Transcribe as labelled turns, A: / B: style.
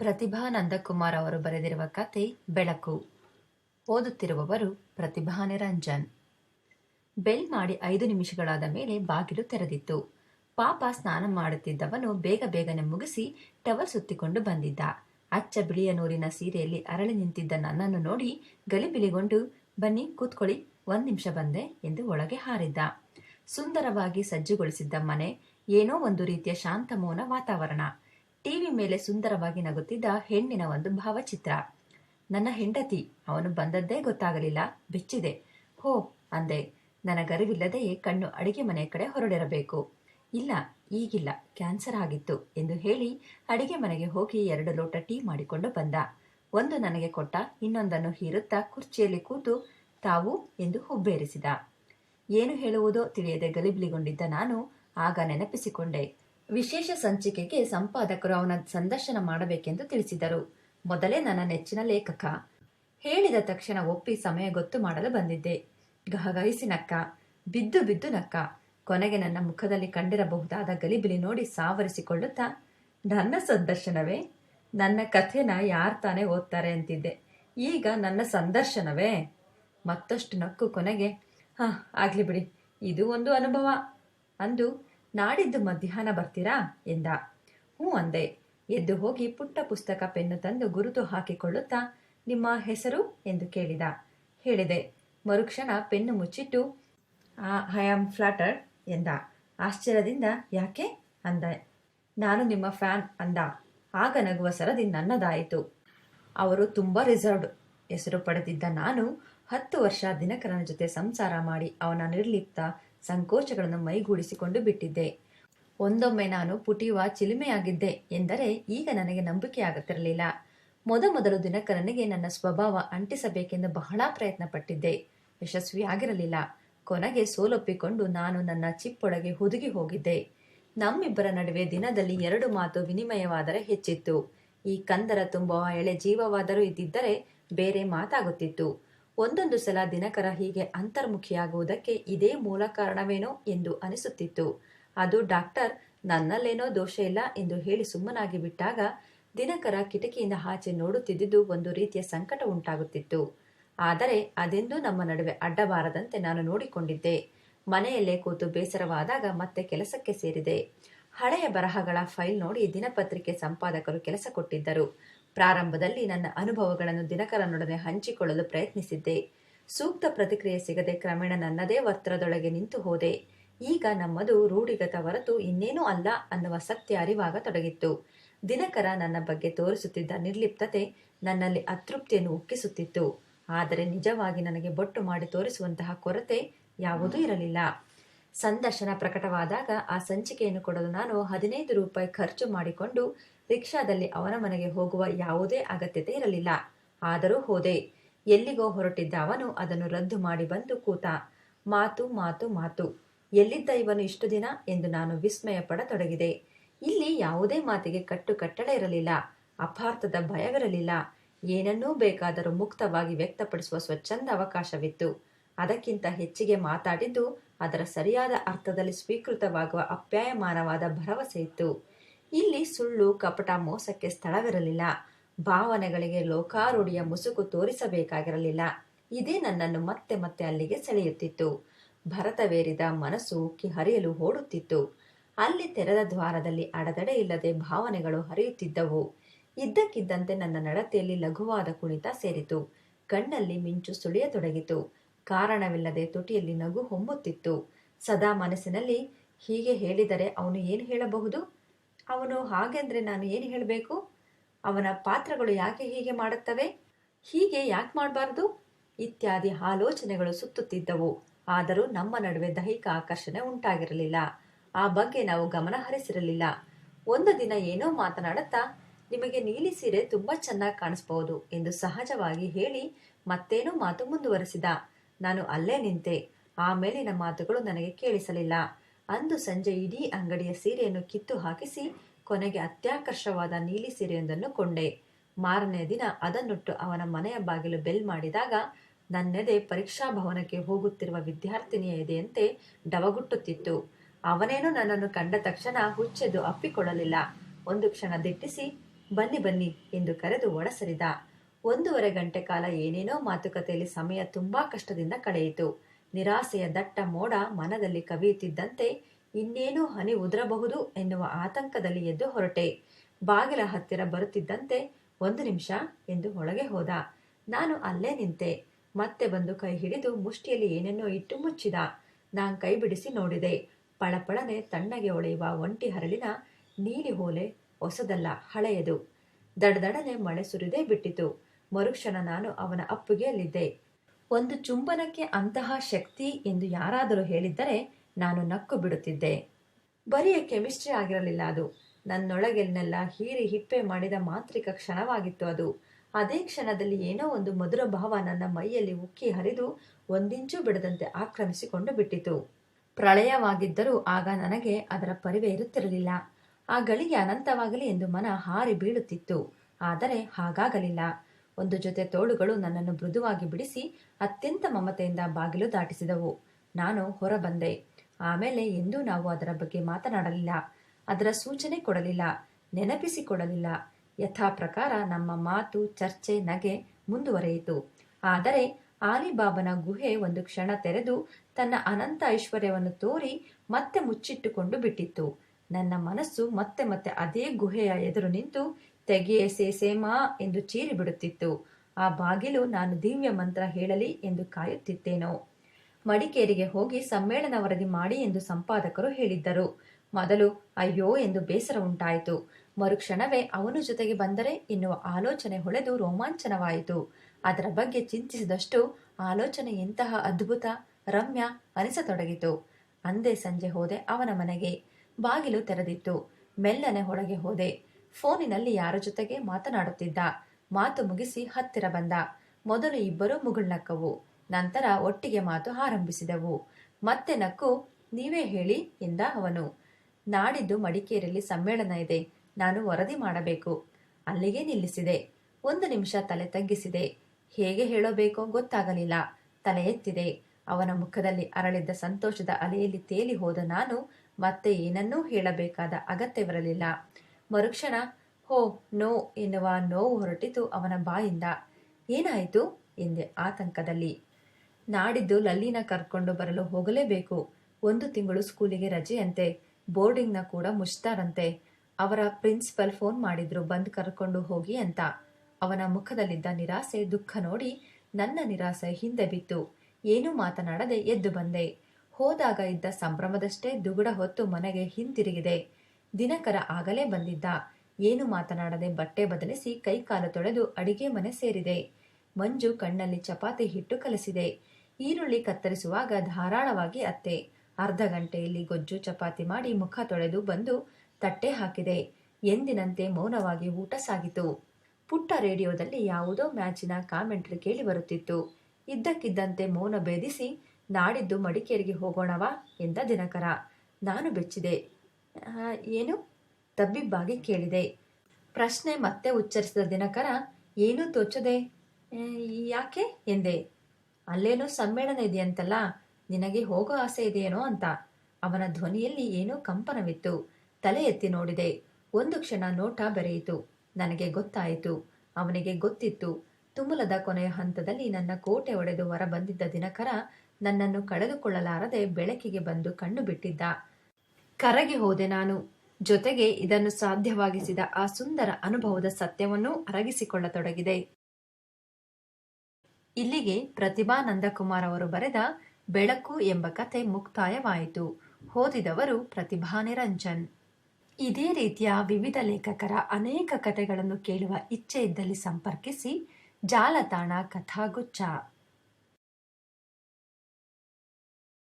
A: ಪ್ರತಿಭಾ ನಂದಕುಮಾರ್ ಅವರು ಬರೆದಿರುವ ಕತೆ ಬೆಳಕು. ಓದುತ್ತಿರುವವರು ಪ್ರತಿಭಾ ನಿರಂಜನ್. ಬೆಲ್ ಮಾಡಿ ಐದು ನಿಮಿಷಗಳಾದ ಮೇಲೆ ಬಾಗಿಲು ತೆರೆದಿತ್ತು. ಪಾಪ ಸ್ನಾನ ಮಾಡುತ್ತಿದ್ದವನು ಬೇಗ ಬೇಗನೆ ಮುಗಿಸಿ ಟವಲ್ ಸುತ್ತಿಕೊಂಡು ಬಂದಿದ್ದ. ಅಚ್ಚ ಬಿಳಿಯ ನೂರಿನ ಸೀರೆಯಲ್ಲಿ ಅರಳಿ ನಿಂತಿದ್ದ ನನ್ನನ್ನು ನೋಡಿ ಗಲಿಬಿಲಿಗೊಂಡು, ಬನ್ನಿ ಕೂತ್ಕೊಳ್ಳಿ, ಒಂದ್ ನಿಮಿಷ ಬಂದೆ ಎಂದು ಒಳಗೆ ಹಾರಿದ್ದ. ಸುಂದರವಾಗಿ ಸಜ್ಜುಗೊಳಿಸಿದ್ದ ಮನೆ, ಏನೋ ಒಂದು ರೀತಿಯ ಶಾಂತ ಮೌನ ವಾತಾವರಣ. ಟಿವಿ ಮೇಲೆ ಸುಂದರವಾಗಿ ನಗುತ್ತಿದ್ದ ಹೆಣ್ಣಿನ ಒಂದು ಭಾವಚಿತ್ರ. ನನ್ನ ಹೆಂಡತಿ, ಅವನು ಬಂದದ್ದೇ ಗೊತ್ತಾಗಲಿಲ್ಲ. ಬೆಚ್ಚಿದೆ. ಹೋ, ಅಂದೆ. ನನಗರಿವಿಲ್ಲದೆಯೇ ಕಣ್ಣು ಅಡಿಗೆ ಮನೆ ಕಡೆ ಹೊರಡಿರಬೇಕು ಇಲ್ಲ, ಈಗಿಲ್ಲ. ಕ್ಯಾನ್ಸರ್ ಆಗಿತ್ತು ಎಂದು ಹೇಳಿ ಅಡಿಗೆ ಮನೆಗೆ ಹೋಗಿ ಎರಡು ಲೋಟ ಟೀ ಮಾಡಿಕೊಂಡು ಬಂದ. ಒಂದು ನನಗೆ ಕೊಟ್ಟ, ಇನ್ನೊಂದನ್ನು ಹೀರುತ್ತಾ ಕುರ್ಚಿಯಲ್ಲಿ ಕೂತು ತಾವು ಎಂದು ಹುಬ್ಬೇರಿಸಿದ. ಏನು ಹೇಳುವುದೋ ತಿಳಿಯದೆ ಗಲಿಬಿಲಿಗೊಂಡಿದ್ದ ನಾನು ಆಗ ನೆನಪಿಸಿಕೊಂಡೆ. ವಿಶೇಷ ಸಂಚಿಕೆಗೆ ಸಂಪಾದಕರು ಅವನ ಸಂದರ್ಶನ ಮಾಡಬೇಕೆಂದು ತಿಳಿಸಿದರು. ಮೊದಲೇ ನನ್ನ ನೆಚ್ಚಿನ ಲೇಖಕ. ಹೇಳಿದ ತಕ್ಷಣ ಒಪ್ಪಿ ಸಮಯ ಗೊತ್ತು ಮಾಡಲು ಬಂದಿದ್ದೆ. ಗಹಗಹಿಸಿ ನಕ್ಕ ಬಿದ್ದು ಬಿದ್ದು ನಕ್ಕ. ಕೊನೆಗೆ ನನ್ನ ಮುಖದಲ್ಲಿ ಕಂಡಿರಬಹುದಾದ ಗಲಿಬಿಲಿ ನೋಡಿ ಸಾವರಿಸಿಕೊಳ್ಳುತ್ತಾ, ನನ್ನ ಸಂದರ್ಶನವೇ? ನನ್ನ ಕಥೆನ ಯಾರು ತಾನೇ ಓದ್ತಾರೆ ಅಂತಿದ್ದೆ. ಈಗ ನನ್ನ ಸಂದರ್ಶನವೇ? ಮತ್ತಷ್ಟು ನಕ್ಕು ಕೊನೆಗೆ, ಹಾ, ಆಗ್ಲಿ ಬಿಡಿ. ಇದು ಒಂದು ಅನುಭವ ಅಂದು ನಾಡಿದ್ದು ಮಧ್ಯಾಹ್ನ ಬರ್ತೀರಾ? ಎಂದ. ಹ್ಞೂ ಅಂದೆ. ಎದ್ದು ಹೋಗಿ ಪುಟ್ಟ ಪುಸ್ತಕ ಪೆನ್ನು ತಂದು ಗುರುತು ಹಾಕಿಕೊಳ್ಳುತ್ತಾ ನಿಮ್ಮ ಹೆಸರು? ಎಂದು ಕೇಳಿದ. ಹೇಳಿದೆ. ಮರುಕ್ಷಣ ಪೆನ್ನು ಮುಚ್ಚಿಟ್ಟು ಐ ಆಮ್ ಫ್ಲಾಟರ್ ಎಂದ. ಆಶ್ಚರ್ಯದಿಂದ, ಯಾಕೆ? ಅಂದ. ನಾನು ನಿಮ್ಮ ಫ್ಯಾನ್, ಅಂದ. ಆಗ ನಗುವ ಸರದಿ ನನ್ನದಾಯಿತು. ಅವರು ತುಂಬ ರಿಸರ್ವ್ಡ್ ಹೆಸರು ಪಡೆದಿದ್ದ ನಾನು ಹತ್ತು ವರ್ಷ ದಿನಕರನ ಜೊತೆ ಸಂಸಾರ ಮಾಡಿ ಅವನ ನಿರ್ಲಿಪ್ತ ಸಂಕೋಚಗಳನ್ನು ಮೈಗೂಡಿಸಿಕೊಂಡು ಬಿಟ್ಟಿದ್ದೆ. ಒಂದೊಮ್ಮೆ ನಾನು ಪುಟಿಯುವ ಚಿಲುಮೆಯಾಗಿದ್ದೆ ಎಂದರೆ ಈಗ ನನಗೆ ನಂಬಿಕೆ ಆಗುತ್ತಿರಲಿಲ್ಲ ಮೊದಮೊದಲು ದಿನಕರನಿಗೆ ನನ್ನ ಸ್ವಭಾವ ಅಂಟಿಸಬೇಕೆಂದು ಬಹಳ ಪ್ರಯತ್ನ ಪಟ್ಟಿದ್ದೆ ಯಶಸ್ವಿಯಾಗಿರಲಿಲ್ಲ. ಕೊನೆಗೆ ಸೋಲೊಪ್ಪಿಕೊಂಡು ನಾನು ನನ್ನ ಚಿಪ್ಪೊಳಗೆ ಹುದುಗಿ ಹೋಗಿದ್ದೆ. ನಮ್ಮಿಬ್ಬರ ನಡುವೆ ದಿನದಲ್ಲಿ ಎರಡು ಮಾತು ವಿನಿಮಯವಾದರೆ ಹೆಚ್ಚಿತ್ತು. ಈ ಕಂದರ ತುಂಬುವ ಎಳೆ ಜೀವವಾದರೂ ಇದ್ದಿದ್ದರೆ ಬೇರೆ ಮಾತಾಗುತ್ತಿತ್ತು. ಒಂದೊಂದು ಸಲ ದಿನಕರ ಹೀಗೆ ಅಂತರ್ಮುಖಿಯಾಗುವುದಕ್ಕೆ ಇದೇ ಮೂಲ ಕಾರಣವೇನೋ ಎಂದು ಅನಿಸುತ್ತಿತ್ತು. ಅದು ಡಾಕ್ಟರ್, ನನ್ನಲ್ಲೇನೋ ದೋಷ ಇಲ್ಲ ಎಂದು ಹೇಳಿ ಸುಮ್ಮನಾಗಿ ಬಿಟ್ಟಾಗ ದಿನಕರ ಕಿಟಕಿಯಿಂದ ಆಚೆ ನೋಡುತ್ತಿದ್ದುದು ಒಂದು ರೀತಿಯ ಸಂಕಟ ಉಂಟಾಗುತ್ತಿತ್ತು. ಆದರೆ ಅದೆಂದೂ ನಮ್ಮ ನಡುವೆ ಅಡ್ಡಬಾರದಂತೆ ನಾನು ನೋಡಿಕೊಂಡಿದ್ದೆ. ಮನೆಯಲ್ಲೇ ಕೂತು ಬೇಸರವಾದಾಗ ಮತ್ತೆ ಕೆಲಸಕ್ಕೆ ಸೇರಿದೆ. ಹಳೆಯ ಬರಹಗಳ ಫೈಲ್ ನೋಡಿ ದಿನಪತ್ರಿಕೆ ಸಂಪಾದಕರು ಕೆಲಸ ಕೊಟ್ಟಿದ್ದರು. ಪ್ರಾರಂಭದಲ್ಲಿ ನನ್ನ ಅನುಭವಗಳನ್ನು ದಿನಕರನೊಡನೆ ಹಂಚಿಕೊಳ್ಳಲು ಪ್ರಯತ್ನಿಸಿದ್ದೆ. ಸೂಕ್ತ ಪ್ರತಿಕ್ರಿಯೆ ಸಿಗದೆ ಕ್ರಮೇಣ ನನ್ನದೇ ವರ್ತದೊಳಗೆ ನಿಂತು ಹೋದೆ. ಈಗ ನಮ್ಮದು ರೂಢಿಗತ ಹೊರತು ಇನ್ನೇನೂ ಅಲ್ಲ ಅನ್ನುವ ಸತ್ಯ ಅರಿವಾಗತೊಡಗಿತ್ತು ದಿನಕರ ನನ್ನ ಬಗ್ಗೆ ತೋರಿಸುತ್ತಿದ್ದ ನಿರ್ಲಿಪ್ತತೆ ನನ್ನಲ್ಲಿ ಅತೃಪ್ತಿಯನ್ನು ಉಕ್ಕಿಸುತ್ತಿತ್ತು. ಆದರೆ ನಿಜವಾಗಿ ನನಗೆ ಬೊಟ್ಟು ಮಾಡಿ ತೋರಿಸುವಂತಹ ಕೊರತೆ ಯಾವುದೂ ಇರಲಿಲ್ಲ. ಸಂದರ್ಶನ ಪ್ರಕಟವಾದಾಗ ಆ ಸಂಚಿಕೆಯನ್ನು ಕೊಡಲು ನಾನು ಹದಿನೈದು ರೂಪಾಯಿ ಖರ್ಚು ಮಾಡಿಕೊಂಡು ರಿಕ್ಷಾದಲ್ಲಿ ಅವನ ಮನೆಗೆ ಹೋಗುವ ಯಾವುದೇ ಅಗತ್ಯತೆ ಇರಲಿಲ್ಲ. ಆದರೂ ಹೋದೆ. ಎಲ್ಲಿಗೋ ಹೊರಟಿದ್ದ ಅವನು ಅದನ್ನು ರದ್ದು ಮಾಡಿ ಬಂದು ಕೂತ, ಮಾತು ಮಾತು ಮಾತು. ಎಲ್ಲಿದ್ದ ಇವನು ಇಷ್ಟು ದಿನ? ಎಂದು ನಾನು ವಿಸ್ಮಯ ಪಡತೊಡಗಿದೆ ಇಲ್ಲಿ ಯಾವುದೇ ಮಾತಿಗೆ ಕಟ್ಟು ಕಟ್ಟಡ ಇರಲಿಲ್ಲ, ಅಪಾರ್ಥದ ಭಯವಿರಲಿಲ್ಲ. ಏನನ್ನೂ ಬೇಕಾದರೂ ಮುಕ್ತವಾಗಿ ವ್ಯಕ್ತಪಡಿಸುವ ಸ್ವಚ್ಛಂದ ಅವಕಾಶವಿತ್ತು. ಅದಕ್ಕಿಂತ ಹೆಚ್ಚಿಗೆ ಮಾತಾಡಿದ್ದು ಅದರ ಸರಿಯಾದ ಅರ್ಥದಲ್ಲಿ ಸ್ವೀಕೃತವಾಗುವ ಅಪ್ಯಾಯಮಾನವಾದ ಭರವಸೆ ಇತ್ತು. ಇಲ್ಲಿ ಸುಳ್ಳು, ಕಪಟ, ಮೋಸಕ್ಕೆ ಸ್ಥಳವಿರಲಿಲ್ಲ. ಭಾವನೆಗಳಿಗೆ ಲೋಕಾರೂಢಿಯ ಮುಸುಕು ತೋರಿಸಬೇಕಾಗಿರಲಿಲ್ಲ. ಇದೇ ನನ್ನನ್ನು ಮತ್ತೆ ಮತ್ತೆ ಅಲ್ಲಿಗೆ ಸೆಳೆಯುತ್ತಿತ್ತು. ಭರತವೇರಿದ ಮನಸ್ಸು ಉಕ್ಕಿ ಹರಿಯಲು ಓಡುತ್ತಿತ್ತು. ಅಲ್ಲಿ ತೆರೆದ ದ್ವಾರದಲ್ಲಿ ಅಡದಡೆ ಇಲ್ಲದೆ ಭಾವನೆಗಳು ಹರಿಯುತ್ತಿದ್ದವು. ಇದ್ದಕ್ಕಿದ್ದಂತೆ ನನ್ನ ನಡತೆಯಲ್ಲಿ ಲಘುವಾದ ಕುಣಿತ ಸೇರಿತು. ಕಣ್ಣಲ್ಲಿ ಮಿಂಚು ಸುಳಿಯತೊಡಗಿತು. ಕಾರಣವಿಲ್ಲದೆ ತುಟಿಯಲ್ಲಿ ನಗು ಹೊಮ್ಮುತ್ತಿತ್ತು. ಸದಾ ಮನಸ್ಸಿನಲ್ಲಿ ಹೀಗೆ ಹೇಳಿದರೆ ಅವನು ಏನು ಹೇಳಬಹುದು? ಅವನು ಹಾಗೆಂದ್ರೆ ನಾನು ಏನು ಹೇಳಬೇಕು? ಅವನ ಪಾತ್ರಗಳು ಯಾಕೆ ಹೀಗೆ ಮಾಡುತ್ತವೆ? ಹೀಗೆ ಯಾಕೆ ಮಾಡಬಾರ್ದು? ಇತ್ಯಾದಿ ಆಲೋಚನೆಗಳು ಸುತ್ತುತ್ತಿದ್ದವು. ಆದರೂ ನಮ್ಮ ನಡುವೆ ದೈಹಿಕ ಆಕರ್ಷಣೆ ಉಂಟಾಗಿರಲಿಲ್ಲ. ಆ ಬಗ್ಗೆ ನಾವು ಗಮನ ಹರಿಸಿರಲಿಲ್ಲ. ಒಂದು ದಿನ ಏನೋ ಮಾತನಾಡುತ್ತಾ, ನಿಮಗೆ ನೀಲಿ ಸೀರೆ ತುಂಬಾ ಚೆನ್ನಾಗಿ ಕಾಣಿಸ್ಬಹುದು ಎಂದು ಸಹಜವಾಗಿ ಹೇಳಿ ಮತ್ತೇನೋ ಮಾತು ಮುಂದುವರೆಸಿದ. ನಾನು ಅಲ್ಲೇ ನಿಂತೆ. ಆಮೇಲಿನ ಮಾತುಗಳು ನನಗೆ ಕೇಳಿಸಲಿಲ್ಲ. ಅಂದು ಸಂಜೆ ಇಡೀ ಅಂಗಡಿಯ ಸೀರೆಯನ್ನು ಕಿತ್ತು ಹಾಕಿಸಿ ಕೊನೆಗೆ ಅತ್ಯಾಕರ್ಷವಾದ ನೀಲಿ ಸೀರೆಯೊಂದನ್ನು ಕೊಂಡೆ. ಮಾರನೇ ದಿನ ಅದನ್ನುಟ್ಟು ಅವನ ಮನೆಯ ಬಾಗಿಲು ಬೆಲ್ ಮಾಡಿದಾಗ ನನ್ನೆದೆ ಪರೀಕ್ಷಾ ಭವನಕ್ಕೆ ಹೋಗುತ್ತಿರುವ ವಿದ್ಯಾರ್ಥಿನಿಯ ಎದೆಯಂತೆ ಡವಗುಟ್ಟುತ್ತಿತ್ತು. ಅವನೇನು ನನ್ನನ್ನು ಕಂಡ ತಕ್ಷಣ ಹುಚ್ಚೆದ್ದು ಅಪ್ಪಿಕೊಳ್ಳಲಿಲ್ಲ. ಒಂದು ಕ್ಷಣ ದಿಟ್ಟಿಸಿ, ಬನ್ನಿ ಬನ್ನಿ ಎಂದು ಕರೆದು ಒಳಸರಿದ ಒಂದೂವರೆ ಗಂಟೆ ಕಾಲ ಏನೇನೋ ಮಾತುಕತೆಯಲ್ಲಿ ಸಮಯ ತುಂಬಾ ಕಷ್ಟದಿಂದ ಕಳೆಯಿತು. ನಿರಾಸೆಯ ದಟ್ಟ ಮೋಡ ಮನದಲ್ಲಿ ಕವಿಯುತ್ತಿದ್ದಂತೆ ಇನ್ನೇನು ಹನಿ ಉದುರಬಹುದು ಎನ್ನುವ ಆತಂಕದಲ್ಲಿ ಎದ್ದು ಹೊರಟೆ. ಬಾಗಿಲ ಹತ್ತಿರ ಬರುತ್ತಿದ್ದಂತೆ ಒಂದು ನಿಮಿಷ ಎಂದು ಒಳಗೆ ಹೋದ. ನಾನು ಅಲ್ಲೇ ನಿಂತೆ. ಮತ್ತೆ ಬಂದು ಕೈ ಹಿಡಿದು ಮುಷ್ಟಿಯಲ್ಲಿ ಏನನ್ನೋ ಇಟ್ಟು ಮುಚ್ಚಿದ. ನಾನ್ ಕೈ ಬಿಡಿಸಿ ನೋಡಿದೆ. ಪಳಪಳನೆ ತಣ್ಣಗೆ ಒಳೆಯುವ ಒಂಟಿ ಹರಳಿನ ನೀಲಿ ಹೋಲೆ ಹೊಸದಲ್ಲ ಹಳೆಯದು. ದಡದಡನೆ ಮಳೆ ಸುರಿದೇ ಬಿಟ್ಟಿತು. ಮರುಕ್ಷಣ ನಾನು ಅವನ ಅಪ್ಪುಗೆಯಲ್ಲಿದ್ದೆ ಒಂದು ಚುಂಬನಕ್ಕೆ ಅಂತಹ ಶಕ್ತಿ ಎಂದು ಯಾರಾದರೂ ಹೇಳಿದ್ದರೆ ನಾನು ನಕ್ಕು ಬಿಡುತ್ತಿದ್ದೆ. ಬರಿಯ ಕೆಮಿಸ್ಟ್ರಿ ಆಗಿರಲಿಲ್ಲ ಅದು. ನನ್ನೊಳಗೆಲ್ನೆಲ್ಲ ಹೀರಿ ಹಿಪ್ಪೆ ಮಾಡಿದ ಮಾಂತ್ರಿಕ ಕ್ಷಣವಾಗಿತ್ತು ಅದು. ಅದೇ ಕ್ಷಣದಲ್ಲಿ ಏನೋ ಒಂದು ಮಧುರ ಭಾವ ನನ್ನ ಮೈಯಲ್ಲಿ ಉಕ್ಕಿ ಹರಿದು ಒಂದಿಂಚೂ ಬಿಡದಂತೆ ಆಕ್ರಮಿಸಿಕೊಂಡು ಬಿಟ್ಟಿತು. ಪ್ರಳಯವಾಗಿದ್ದರೂ ಆಗ ನನಗೆ ಅದರ ಪರಿವೆ ಇರುತ್ತಿರಲಿಲ್ಲ. ಆ ಗಳಿಗೆ ಅನಂತವಾಗಲಿ ಎಂದು ಮನ ಹಾರಿ ಬೀಳುತ್ತಿತ್ತು. ಆದರೆ ಹಾಗಾಗಲಿಲ್ಲ. ಒಂದು ಜೊತೆ ತೋಳುಗಳು ನನ್ನನ್ನು ಮೃದುವಾಗಿ ಬಿಡಿಸಿ ಅತ್ಯಂತ ಮಮತೆಯಿಂದ ಬಾಗಿಲು ದಾಟಿಸಿದವು. ನಾನು ಹೊರಬಂದೆ. ಆಮೇಲೆ ಎಂದೂ ನಾವು ಅದರ ಬಗ್ಗೆ ಮಾತನಾಡಲಿಲ್ಲ. ಅದರ ಸೂಚನೆ ಕೊಡಲಿಲ್ಲ ನೆನಪಿಸಿಕೊಡಲಿಲ್ಲ ಯಥಾ ಪ್ರಕಾರ ನಮ್ಮ ಮಾತು, ಚರ್ಚೆ, ನಗೆ ಮುಂದುವರೆಯಿತು. ಆದರೆ ಆಲಿಬಾಬನ ಗುಹೆ ಒಂದು ಕ್ಷಣ ತೆರೆದು ತನ್ನ ಅನಂತ ಐಶ್ವರ್ಯವನ್ನು ತೋರಿ ಮತ್ತೆ ಮುಚ್ಚಿಟ್ಟುಕೊಂಡು ಬಿಟ್ಟಿತ್ತು. ನನ್ನ ಮನಸ್ಸು ಮತ್ತೆ ಮತ್ತೆ ಅದೇ ಗುಹೆಯ ಎದುರು ನಿಂತು ತೆಗೆಯೇ ಸೇಸೇಮಾ ಎಂದು ಚೀರಿ ಬಿಡುತ್ತಿತ್ತು ಆ ಬಾಗಿಲು ನಾನು ದಿವ್ಯ ಮಂತ್ರ ಹೇಳಲಿ ಎಂದು ಕಾಯುತ್ತಿತ್ತೇನೋ. ಮಡಿಕೇರಿಗೆ ಹೋಗಿ ಸಮ್ಮೇಳನ ವರದಿ ಮಾಡಿ ಎಂದು ಸಂಪಾದಕರು ಹೇಳಿದ್ದರು. ಮೊದಲು, ಅಯ್ಯೋ ಎಂದು ಬೇಸರ ಉಂಟಾಯಿತು. ಮರುಕ್ಷಣವೇ ಅವನು ಜೊತೆಗೆ ಬಂದರೆ ಎನ್ನುವ ಆಲೋಚನೆ ಹೊಳೆದು ರೋಮಾಂಚನವಾಯಿತು. ಅದರ ಬಗ್ಗೆ ಚಿಂತಿಸಿದಷ್ಟು ಆಲೋಚನೆ ಎಂತಹ ಅದ್ಭುತ, ರಮ್ಯ ಅನಿಸತೊಡಗಿತು. ಅಂದೇ ಸಂಜೆ ಹೋದೆ ಅವನ ಮನೆಗೆ. ಬಾಗಿಲು ತೆರೆದಿತ್ತು. ಮೆಲ್ಲನೆ ಒಳಗೆ ಹೋದೆ. ಫೋನಿನಲ್ಲಿ ಯಾರ ಜೊತೆಗೆ ಮಾತನಾಡುತ್ತಿದ್ದ. ಮಾತು ಮುಗಿಸಿ ಹತ್ತಿರ ಬಂದ. ಮೊದಲು ಇಬ್ಬರು ಮುಗುಳ್ನಕ್ಕವು ನಂತರ ಒಟ್ಟಿಗೆ ಮಾತು ಆರಂಭಿಸಿದವು. ಮತ್ತೆ ನಕ್ಕು, ನೀವೇ ಹೇಳಿ ಎಂದ ಅವನು. ನಾಡಿದ್ದು ಮಡಿಕೇರಿಯಲ್ಲಿ ಸಮ್ಮೇಳನ ಇದೆ. ನಾನು ವರದಿ ಮಾಡಬೇಕು. ಅಲ್ಲಿಗೆ ನಿಲ್ಲಿಸಿದೆ. ಒಂದು ನಿಮಿಷ ತಲೆ ತಗ್ಗಿಸಿದೆ. ಹೇಗೆ ಹೇಳಬೇಕೋ ಗೊತ್ತಾಗಲಿಲ್ಲ. ತಲೆ ಎತ್ತಿದೆ. ಅವನ ಮುಖದಲ್ಲಿ ಅರಳಿದ್ದ ಸಂತೋಷದ ಅಲೆಯಲ್ಲಿ ತೇಲಿ ಹೋದ ನಾನು ಮತ್ತೆ ಏನನ್ನೂ ಹೇಳಬೇಕಾದ ಅಗತ್ಯವಿರಲಿಲ್ಲ ಮರುಕ್ಷಣ, ಹೋ, ನೋ ಎನ್ನುವ ನೋವು ಹೊರಟಿತು ಅವನ ಬಾಯಿಂದ. ಏನಾಯಿತು? ಎಂದೆ ಆತಂಕದಲ್ಲಿ. ನಾಡಿದ್ದು ಲಲ್ಲಿನ ಕರ್ಕೊಂಡು ಬರಲು ಹೋಗಲೇಬೇಕು. ಒಂದು ತಿಂಗಳು ಸ್ಕೂಲಿಗೆ ರಜೆಯಂತೆ. ಬೋರ್ಡಿಂಗ್ನ ಕೂಡ ಮುಷ್ತಾರಂತೆ ಅವರ ಪ್ರಿನ್ಸಿಪಲ್ ಫೋನ್ ಮಾಡಿದ್ರು, ಬಂದ್ ಕರ್ಕೊಂಡು ಹೋಗಿ ಅಂತ. ಅವನ ಮುಖದಲ್ಲಿದ್ದ ನಿರಾಸೆ, ದುಃಖ ನೋಡಿ ನನ್ನ ನಿರಾಸೆ ಹಿಂದೆ ಬಿತ್ತು. ಏನೂ ಮಾತನಾಡದೆ ಎದ್ದು ಬಂದೆ. ಹೋದಾಗ ಇದ್ದ ಸಂಭ್ರಮದಷ್ಟೇ ದುಗುಡ ಹೊತ್ತು ಮನೆಗೆ ಹಿಂತಿರುಗಿದೆ. ದಿನಕರ ಆಗಲೇ ಬಂದಿದ್ದ. ಏನು ಮಾತನಾಡದೆ ಬಟ್ಟೆ ಬದಲಿಸಿ ಕೈಕಾಲು ತೊಳೆದು ಅಡಿಗೆ ಮನೆ ಸೇರಿದೆ. ಮಂಜು ಕಣ್ಣಲ್ಲಿ ಚಪಾತಿ ಹಿಟ್ಟು ಕಲಸಿದೆ. ಈರುಳ್ಳಿ ಕತ್ತರಿಸುವಾಗ ಧಾರಾಳವಾಗಿ ಅತ್ತೆ. ಅರ್ಧ ಗಂಟೆಯಲ್ಲಿ ಗೊಜ್ಜು ಚಪಾತಿ ಮಾಡಿ ಮುಖ ತೊಳೆದು ಬಂದು ತಟ್ಟೆ ಹಾಕಿದೆ. ಎಂದಿನಂತೆ ಮೌನವಾಗಿ ಊಟ ಸಾಗಿತು. ಪುಟ್ಟ ರೇಡಿಯೋದಲ್ಲಿ ಯಾವುದೋ ಮ್ಯಾಚಿನ ಕಾಮೆಂಟ್ರಿ ಕೇಳಿ ಬರುತ್ತಿತ್ತು. ಇದ್ದಕ್ಕಿದ್ದಂತೆ ಮೌನ ಭೇದಿಸಿ ನಾಡಿದ್ದು ಮಡಿಕೇರಿಗೆ ಹೋಗೋಣವಾ ಎಂದ ದಿನಕರ. ನಾನು ಬೆಚ್ಚಿದೆ. ಏನು? ತಬ್ಬಿಬ್ಬಾಗಿ ಕೇಳಿದೆ. ಪ್ರಶ್ನೆ ಮತ್ತೆ ಉಚ್ಚರಿಸಿದ ದಿನಕರ, ಏನೂ ತೋಚದೆ? ಯಾಕೆ? ಎಂದೆ. ಅಲ್ಲೇನೋ ಸಮ್ಮೇಳನ ಇದೆಯಂತಲ್ಲ, ನಿನಗೆ ಹೋಗೋ ಆಸೆ ಇದೆಯೇನೋ ಅಂತ. ಅವನ ಧ್ವನಿಯಲ್ಲಿ ಏನೋ ಕಂಪನವಿತ್ತು. ತಲೆ ಎತ್ತಿ ನೋಡಿದೆ. ಒಂದು ಕ್ಷಣ ನೋಟ ಬೆರೆಯಿತು. ನನಗೆ ಗೊತ್ತಾಯಿತು. ಅವನಿಗೆ ಗೊತ್ತಿತ್ತು. ತುಮುಲದ ಕೊನೆಯ ಹಂತದಲ್ಲಿ ನನ್ನ ಕೋಟೆ ಒಡೆದು ಹೊರ ಬಂದಿದ್ದ ದಿನಕರ ನನ್ನನ್ನು ಕಳೆದುಕೊಳ್ಳಲಾರದೆ ಬೆಳಕಿಗೆ ಬಂದು ಕಣ್ಣು ಬಿಟ್ಟಿದ್ದ. ಕರಗಿ ಹೋದೆ ನಾನು. ಜೊತೆಗೆ ಇದನ್ನು ಸಾಧ್ಯವಾಗಿಸಿದ ಆ ಸುಂದರ ಅನುಭವದ ಸತ್ಯವನ್ನೂ ಅರಗಿಸಿಕೊಳ್ಳತೊಡಗಿದೆ. ಇಲ್ಲಿಗೆ ಪ್ರತಿಭಾ ನಂದಕುಮಾರ್ ಅವರು ಬರೆದ ಬೆಳಕು ಎಂಬ ಕಥೆ ಮುಕ್ತಾಯವಾಯಿತು. ಓದಿದವರು ಪ್ರತಿಭಾ ನಿರಂಜನ್. ಇದೇ ರೀತಿಯ ವಿವಿಧ ಲೇಖಕರ ಅನೇಕ ಕಥೆಗಳನ್ನು ಕೇಳುವ ಇಚ್ಛೆ ಇದ್ದಲ್ಲಿ ಸಂಪರ್ಕಿಸಿ ಜಾಲತಾಣ ಕಥಾಗುಚ್ಛ.